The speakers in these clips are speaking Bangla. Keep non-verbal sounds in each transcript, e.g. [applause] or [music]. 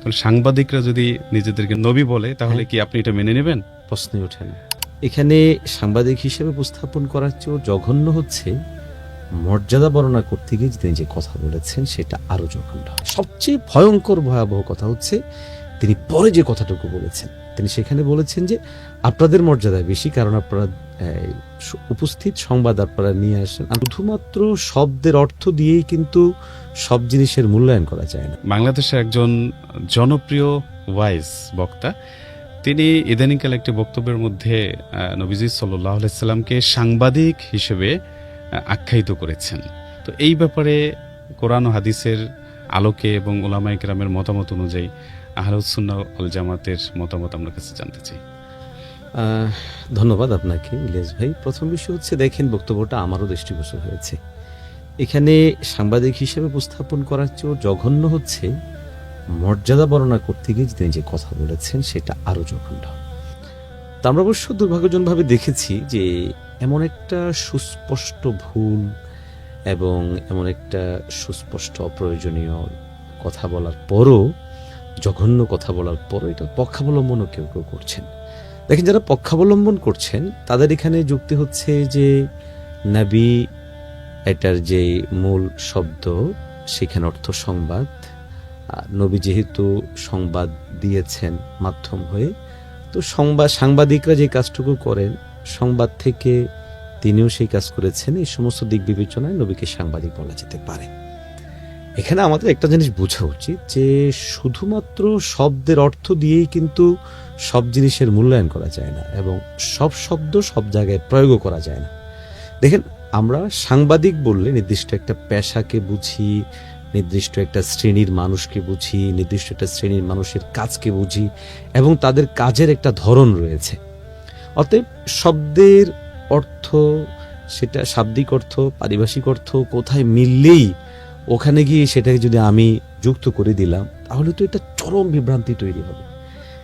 তাহলে সাংবাদিকরা যদি নিজেদেরকে নবী বলে, তাহলে কি আপনি এটা মেনে নেবেন? প্রশ্নই ওঠে না। এখানে সাংবাদিক হিসেবে উপস্থাপন করার চেয়েও জঘন্য হচ্ছে মর্যাদা বর্ণনা করতে গিয়ে তিনি যে কথা বলেছেন, সেটা আরও জঘন্য। সবচেয়ে ভয়ঙ্কর ভয়াবহ কথা হচ্ছে, তিনি পরে যে কথাটুকু বলেছেন, তিনি সেখানে বলেছেন যে, আপনাদের মর্যাদা বেশি, কারণ আপনারা উপস্থিত সংবাদ আপনারা নিয়ে আসেন। আর শুধুমাত্র শব্দের অর্থ দিয়েই কিন্তু সব জিনিসের মূল্যায়ন করা যায় না। বাংলাদেশে একজন জনপ্রিয় ওয়াইজ বক্তা, তিনি ইদানিংকাল একটি বক্তব্যের মধ্যে নবীজি সাল্লাহ সাল্লামকে সাংবাদিক হিসেবে আখ্যায়িত করেছেন। তো এই ব্যাপারে কোরআন হাদিসের আলোকে এবং ওলামা ইকরামের মতামত অনুযায়ী আহলুসুন্না আল জামাতের মতামত আমরা কাছে জানতে চাই। ধন্যবাদ আপনাকে, ইলিয়াস ভাই। প্রথম বিষয় হচ্ছে, দেখেন, বক্তব্যটা আমারও দৃষ্টিগোচর হয়েছে। এখানে সাংবাদিক হিসেবে উপস্থাপন করার চেয়েও জঘন্য হচ্ছে, মর্যাদা বর্ণনা করতে গিয়ে তিনি যে কথা বলেছেন, সেটা আরও জঘন্য। তা আমরা অবশ্য দুর্ভাগ্যজনকভাবে দেখেছি যে, এমন একটা সুস্পষ্ট ভুল এবং এমন একটা সুস্পষ্ট অপ্রয়োজনীয় কথা বলার পরও, জঘন্য কথা বলার পরও এটা পক্ষাবলম্বনও কেউ কেউ করছেন। দেখেন যারা পক্ষাবলম্বন করছেন, তাদের এখানে যুক্তি হচ্ছে যে নাবি এটার যে মূল শব্দ, সেখানে অর্থ সংবাদ। নবী যেহেতু সংবাদ দিয়েছেন মাধ্যম হয়ে, তো সংবাদ, সাংবাদিকরা যে কাজটুকু করেন, সংবাদ থেকে তিনিও সেই কাজ করেছেন। এই সমস্ত দিক বিবেচনায় নবীকে সাংবাদিক বলা যেতে পারে। এখানে আমাদের একটা জিনিস বোঝা উচিত যে শুধুমাত্র শব্দের অর্থ দিয়েই কিন্তু সব জিনিসের মূল্যায়ন করা যায় না এবং সব শব্দ সব জায়গায় প্রয়োগও করা যায় না। দেখেন, আমরা সাংবাদিক বললে নির্দিষ্ট একটা পেশাকে বুঝি, নির্দিষ্ট একটা শ্রেণির মানুষকে বুঝি, নির্দিষ্ট একটা শ্রেণির মানুষের কাজকে বুঝি এবং তাদের কাজের একটা ধরন রয়েছে। অতএব শব্দের অর্থ, সেটা শাব্দিক অর্থ, পারিভাষিক অর্থ কোথায় মিললেই ওখানে গিয়ে সেটাকে যদি আমি যুক্ত করে দিলাম, তাহলে তো এটা চরম বিভ্রান্তি তৈরি হবে।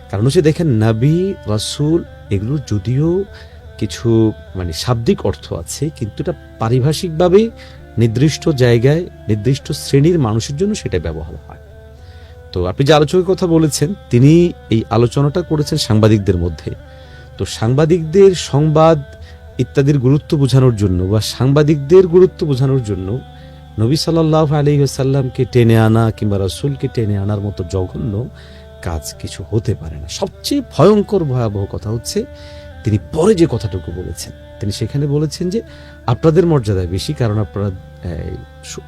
কারণ হচ্ছে দেখেন, নাবি, রাসূল এগুলো যদিও কিছু মানে শাব্দিক অর্থ আছে, কিন্তু এটা পারিভাষিকভাবে নির্দিষ্ট জায়গায়, নির্দিষ্ট শ্রেণির মানুষের জন্য সেটা ব্যবহার হয়। তো আপনি যে আলোচকের কথা বলেছেন, তিনি এই আলোচনাটা করেছেন সাংবাদিকদের মধ্যে। তো সাংবাদিকদের সংবাদ ইত্যাদির গুরুত্ব বোঝানোর জন্য বা সাংবাদিকদের গুরুত্ব বোঝানোর জন্য নবী সাল্লাহ আলী সাল্লামকে টেনে আনা কিংবা রসুলকে টেনে আনার মতো জঘন্য কাজ কিছু হতে পারে না। সবচেয়ে ভয়ঙ্কর, ভয়াবহ কথা হচ্ছে, তিনি পরে যে কথাটুকু বলেছেন, তিনি সেখানে বলেছেন যে, আপনাদের মর্যাদা বেশি, কারণ আপনারা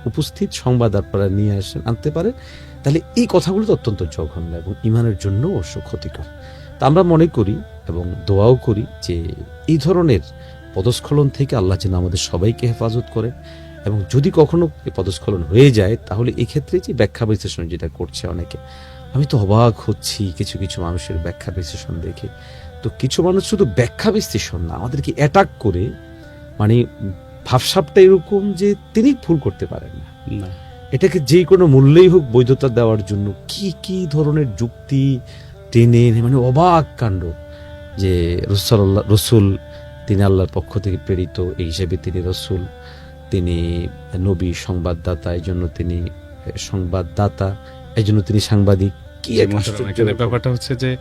উপস্থিত সংবাদ আপনারা নিয়ে আসেন আনতে পারেন। তাহলে এই কথাগুলো তো অত্যন্ত জঘন্য এবং ইমানের জন্য অবশ্য ক্ষতিকর। তা আমরা মনে করি এবং দোয়াও করি যে, এই ধরনের পদস্খলন থেকে আল্লাহ যেন আমাদের সবাইকে হেফাজত করে এবং যদি কখনো পদস্খলন হয়ে যায়, তাহলে এক্ষেত্রে যে ব্যাখ্যা বিশ্লেষণ যেটা করছে অনেকে আমি তো অবাক হচ্ছি কিছু কিছু মানুষের ব্যাখ্যা বিশ্লেষণ দেখে। তো কিছু মানুষ শুধু ব্যাখ্যা বিশ্লেষণ না আমাদেরকে অ্যাটাক করে মানে ভাবসাবটা এরকম যে তিনি ভুল করতে পারেন না। এটাকে যে কোনো মূল্যেই হোক বৈধতা দেওয়ার জন্য কি কি ধরনের যুক্তি টেনে মানে অবাক কাণ্ড যে রসুল্লাহ রসুল তিনি আল্লাহর পক্ষ থেকে প্রেরিত এই হিসেবে তিনি রসুল তিনি নবী সংবাদদাতা এই জন্য তিনি সংবাদদাতা এই জন্য তিনি সাংবাদিক। কি। ব্যাপারটা হচ্ছে যে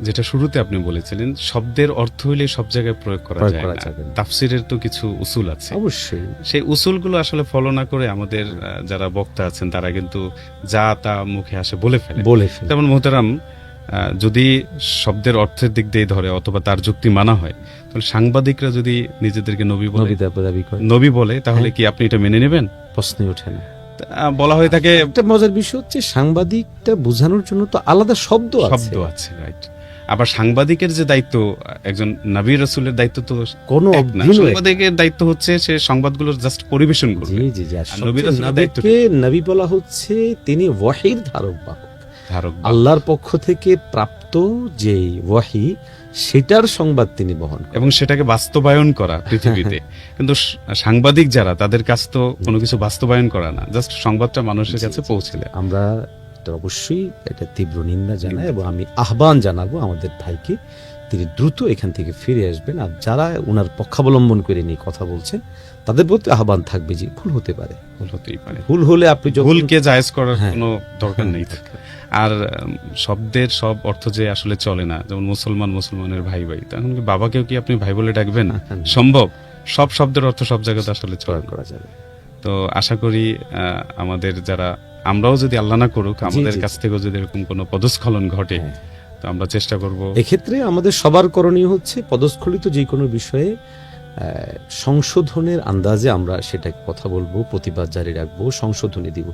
যেটা শুরুতে আপনি বলেছিলেন শব্দের অর্থ হইলে সব জায়গায় প্রয়োগ করা যায় না। তাফসিরের তো কিছু উসুল আছে। অবশ্যই। সেই উসুলগুলো আসলে ফলো না করে আমাদের যারা বক্তা আছেন তারা কিন্তু যা তা মুখে আসে বলে ফেলে। বলে ফেলে। যেমন মোহতারাম আহ, যদি শব্দের অর্থের দিক দিয়ে ধরে অথবা তার যুক্তি মানা হয় তাহলে সাংবাদিকরা যদি নিজেদেরকে নবী বলে নবী দাবি- দাবি করে। নবী বলে তাহলে হ্যাঁ। কি আপনি এটা মেনে নেবেন? প্রশ্নই ওঠে না। বলা হয়ে থাকে একটা মজার বিষয় হচ্ছে সাংবাদিকটা বোঝানোর জন্য তো আলাদা শব্দ আছে। শব্দ আছে রাইট আবার সাংবাদিকের যে দায়িত্ব একজন নবী রসুলের দায়িত্ব তো কোনো। সাংবাদিকের দায়িত্ব হচ্ছে সে সংবাদগুলো জাস্ট পরিবেশন করবে। জি জি নবী দায়িত্ব নবীকে নবী বলা হচ্ছে তিনি ওয়াহির ধারক বাহক আল্লাহর পক্ষ থেকে প্রাপ্ত যে ওয়াহি সেটার সংবাদ তিনি বহন এবং সেটাকে বাস্তবায়ন করা পৃথিবীতে। [laughs] কিন্তু সাংবাদিক যারা তাদের কাছ তো কোনো কিছু বাস্তবায়ন করা না। জাস্ট সংবাদটা মানুষের কাছে জি। পৌঁছে দেয় আমরা অবশ্যই এটা তীব্র নিন্দা জানাই এবং আমি আহ্বান জানাব আমাদের ভাইকে তিনি দ্রুত এখান থেকে ফিরে আসবেন। আর যারা ওনার পক্ষাবলম্বন করে নিয়ে কথা বলছেন তাদের প্রতি আহ্বান থাকবে যে ভুল হতে পারে। ভুল হতেই পারে। ভুল হলে আপনি ভুলকে জায়েজ করার হ্যাঁ। কোনো দরকার নেই আর শব্দের সব অর্থ যে আসলে চলে না যেমন মুসলমান মুসলমানের ভাই ভাই তখন কি বাবাকেও কি আপনি ভাই বলে ডাকবেন? সম্ভব? সব শব্দের অর্থ সব জায়গাতে আসলে চলে করা যাবে। তো আশা করি আমাদের যারা আমরাও যদি আল্লাহ না করুক আমাদের কাছ থেকেও যদি এরকম কোনো পদস্খলন ঘটে হ্যাঁ। তো আমরা চেষ্টা করব। এক্ষেত্রে আমাদের সবার করণীয় হচ্ছে পদস্খলিত যে কোনো বিষয়ে সংশোধনের আন্দাজে আমরা সেটা কথা বলব প্রতিবাদ জারি রাখব সংশোধনী দিব।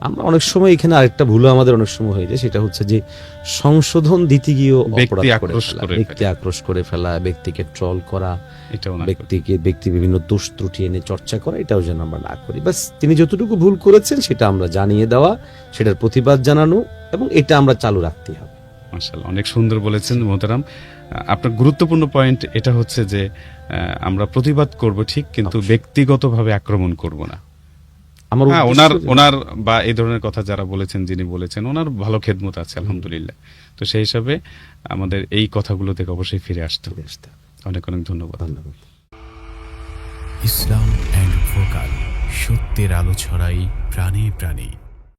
আমরা অনেক সময় এখানে আরেকটা ভুলও আমাদের অনেক সময় হয়ে যায় সেটা হচ্ছে যে সংশোধন দিতে গিয়েও অপরাধ করে ফেলা ব্যক্তি আক্রোশ করে ফেলা ব্যক্তিকে ট্রল করা। ব্যক্তিকে ব্যক্তি বিভিন্ন দোষ ত্রুটি এনে চর্চা করা এটাও যেন আমরা না করি। বাস তিনি যতটুকু ভুল করেছেন সেটা আমরা জানিয়ে দেওয়া সেটার প্রতিবাদ জানানো এবং এটা আমরা চালু রাখতে হবে। মাশাআল্লাহ অনেক সুন্দর বলেছেন মোহতারাম। আপনার গুরুত্বপূর্ণ পয়েন্ট এটা হচ্ছে যে আমরা প্রতিবাদ করব ঠিক কিন্তু ব্যক্তিগতভাবে আক্রমণ করব না। আমার হ্যাঁ ওনার ওনার বা এই ধরনের কথা যারা বলেছেন যিনি বলেছেন ওনার ভালো খেদমত আছে আলহামদুলিল্লাহ। তো সেই হিসাবে আমাদের এই কথাগুলো থেকে অবশ্যই ফিরে আসতে হবে। আসতে হবে। অনেক অনেক ধন্যবাদ। ধন্যবাদ। ইসলাম অ্যান্ড ভোকাল সত্যের আলো ছড়াই প্রাণে প্রাণে।